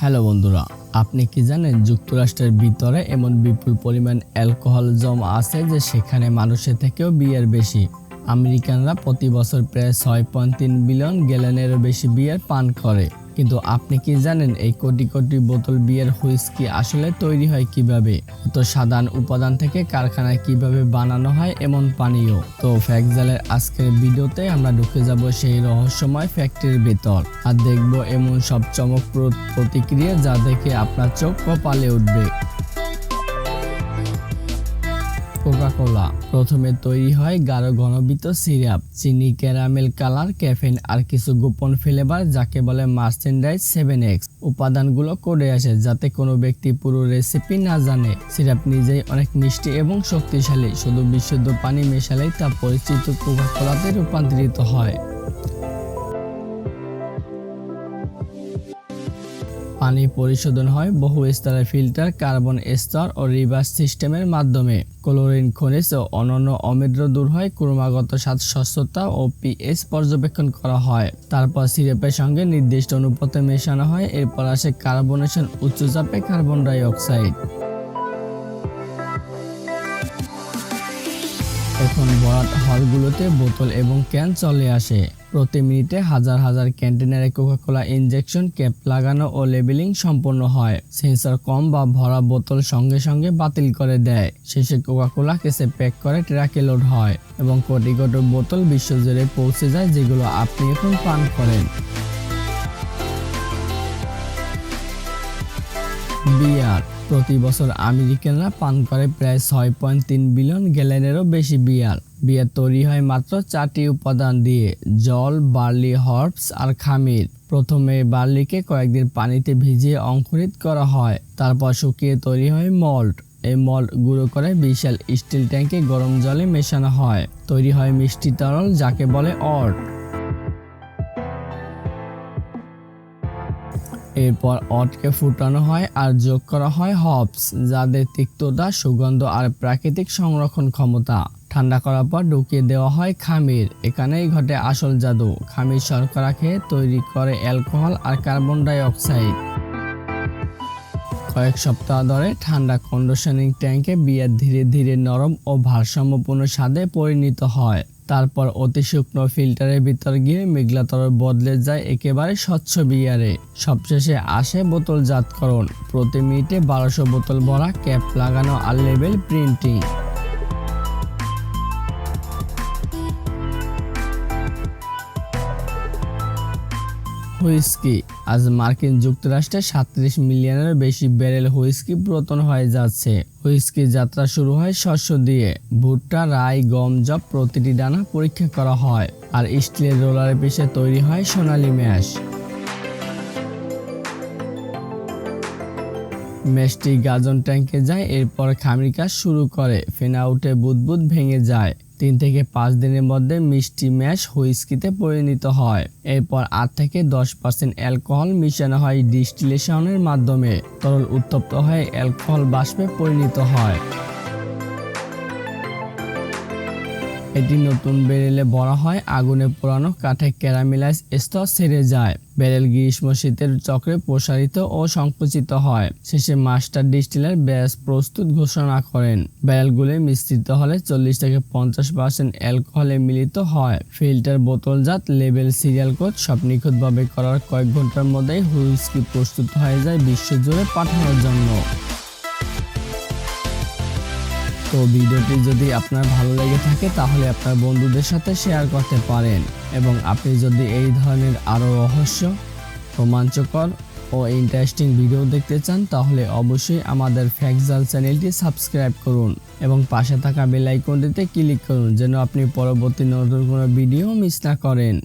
Hello বন্ধুরা, আপনি কি জানেন যুক্তরাষ্ট্রের ভিতরে এমন বিপুল পরিমাণ অ্যালকোহল জম আছে যে সেখানে মানুষের থেকেও বিয়ার বেশি? আমেরিকানরা প্রতি বছর প্রায় ছয় পয়েন্ট তিন বিলিয়ন গ্যালনেরও বেশি বিয়ার পান করে। কিন্তু আপনি কি জানেন এই কোটি কোটি বোতল বিয়ের হুইস্কি আসলে তৈরি হয় কীভাবে? তো সাধারণ উপাদান থেকে কারখানায় কীভাবে বানানো হয় এমন পানীয়? তো ফ্যাকজালের আজকের ভিডিওতে আমরা ঢুকে যাব সেই রহস্যময় ফ্যাক্টরির ভেতর আর দেখব এমন সব চমকপ্রদ প্রতিক্রিয়া যা দেখে আপনার চোখ কপালে উঠবে। কোলা প্রথমে তৈরি হয় গাঢ় ঘনবিত সিরাপ, চিনি, ক্যারামেল কালার, ক্যাফেন আর কিছু গোপন ফ্লেভার যাকে বলে মার্চেন্ডাইজ সেভেন এক্স। উপাদানগুলো করে আসে যাতে কোনো ব্যক্তি পুরো রেসিপি না জানে। সিরাপ নিজেই অনেক মিষ্টি এবং শক্তিশালী, শুধু বিশুদ্ধ পানি মেশালেই তা পরিচিত কোকা কোলাতে রূপান্তরিত হয়। পানি পরিশোধন হয় বহু স্তরের ফিল্টার, কার্বন স্তর ও রিভার্স সিস্টেমের মাধ্যমে। ক্লোরিন খনিজ ও অন্যান্য অমৃদ্র দূর হয়, ক্রমাগত স্বাদ স্বচ্ছতা ও পিএস পর্যবেক্ষণ করা হয়। তারপর সিরাপের সঙ্গে নির্দিষ্ট অনুপাতে মেশানো হয়, এরপর আসে কার্বনেশন, উচ্চ চাপে কার্বন ডাই এখন বরাট হলগুলোতে বোতল এবং ক্যান চলে আসে। প্রতি মিনিটে হাজার হাজার ক্যান্টিনারে কোকাকোলা ইনজেকশন, ক্যাপ লাগানো ও লেবেলিং সম্পন্ন হয়। সেন্সর কম বা ভরা বোতল সঙ্গে সঙ্গে বাতিল করে দেয়। শেষে কোকাকোলা কেসে প্যাক করে ট্রাকে লোড হয় এবং কোটি কোটি বোতল বিশ্বজুড়ে পৌঁছে যায় যেগুলো আপনি এখন পান করেন। বিয়ার প্রতি বছর আমেরিকানরা পান করে প্রায় ছয় পয়েন্ট তিন বিলিয়ন গ্যালনেরও বেশি বিয়ার। বিয়ার তৈরি হয় মাত্র চারটি উপাদান দিয়ে, জল, বার্লি হর্বস আর খামির। প্রথমে বার্লিকে কয়েকদিন পানিতে ভিজিয়ে অঙ্কুরিত করা হয়, তারপর শুকিয়ে তৈরি হয় মল্ট। এই মল্ট গুঁড়ো করে বিশাল স্টিল ট্যাঙ্কে গরম জলে মেশানো হয়। তৈরি হয় মিষ্টি তরল, যাকে বলে অর্ট। এরপর অটকে ফুটানো হয় আর যোগ করা হয় হপস যাদের তিক্ততা, সুগন্ধ আর প্রাকৃতিক সংরক্ষণ ক্ষমতা। ঠান্ডা করার পর ঢুকিয়ে দেওয়া হয় খামির। এখানেই ঘটে আসল জাদু। খামির শর্করা খেয়ে তৈরি করে অ্যালকোহল আর কার্বন ডাই অক্সাইড কয়েক সপ্তাহ ধরে ঠান্ডা কন্ডিশনিং ট্যাঙ্কে বিয়ার ধীরে ধীরে নরম ও ভারসাম্যপূর্ণ স্বাদে পরিণত হয়। তারপর অতি শুকনো ফিল্টারের ভিতর গিয়ে মেঘলাতর বদলে যায় একেবারে স্বচ্ছ বিয়ারে। সবশেষে আসে বোতলজাতকরণ। প্রতি মিনিটে বারোশো বোতল ভরা ক্যাপ লাগানো আর লেবেল প্রিন্টিং। হুইস্কি। আজ মার্কিন যুক্তরাষ্ট্রে সাতত্রিশ মিলিয়নের বেশি ব্যারেল হুইস্কি পুরাতন হয়ে যাচ্ছে। হুইস্কি যাত্রা শুরু হয় শস্য দিয়ে। ভুট্টা, রাই, গম জব প্রতিটি দানা পরীক্ষা করা হয় আর স্টিলের রোলারের পিছে তৈরি হয় সোনালি ম্যাশ। ম্যাশটি গাজন ট্যাঙ্কে যায়, এরপর খামির কাজ শুরু করে, ফেনা উঠে বুদবুদ ভেঙে যায়। তিন থেকে পাঁচ দিনের মধ্যে মিষ্টি ম্যাশ হুইস্কিতে পরিণত হয়। এরপর আট থেকে দশ পার্সেন্ট অ্যালকোহল মিশানো হয় ডিস্টিলেশনের মাধ্যমে। তরল উত্তপ্ত হয়ে অ্যালকোহল বাষ্পে পরিণত হয়। এটি নতুন বেরেলে ভরা হয়, আগুনে পোড়ানো কাঠে ক্যারামেলাইজ স্তর ছেড়ে যায়। বেরেল গ্রীষ্ম শীতের চক্রে প্রসারিত ও সংকুচিত হয়। শেষে মাস্টার ডিস্টিলার ব্যাস প্রস্তুত ঘোষণা করেন। ব্যারেলগুলি মিশ্রিত হলে চল্লিশ থেকে পঞ্চাশ পার্সেন্ট অ্যালকোহলে মিলিত হয়। ফিল্টার বোতলজাত লেবেল সিরিয়াল কোড সব নিখুঁতভাবে করার কয়েক ঘণ্টার মধ্যেই হুইস্কি প্রস্তুত হয়ে যায় বিশ্বজুড়ে পাঠানোর জন্য। তো ভিডিওটি যদি আপনার ভালো লেগে থাকে, তাহলে আপনার বন্ধুদের সাথে শেয়ার করতে পারেন। এবং আপনি যদি এই ধরনের আরও রহস্য, রোমাঞ্চকর ও ইন্টারেস্টিং ভিডিও দেখতে চান, তাহলে অবশ্যই আমাদের ফ্যাকজাল চ্যানেলটি সাবস্ক্রাইব করুন এবং পাশে থাকা বেল আইকনটিতে ক্লিক করুন, যেন আপনি পরবর্তী নতুন কোনো ভিডিও মিস না করেন।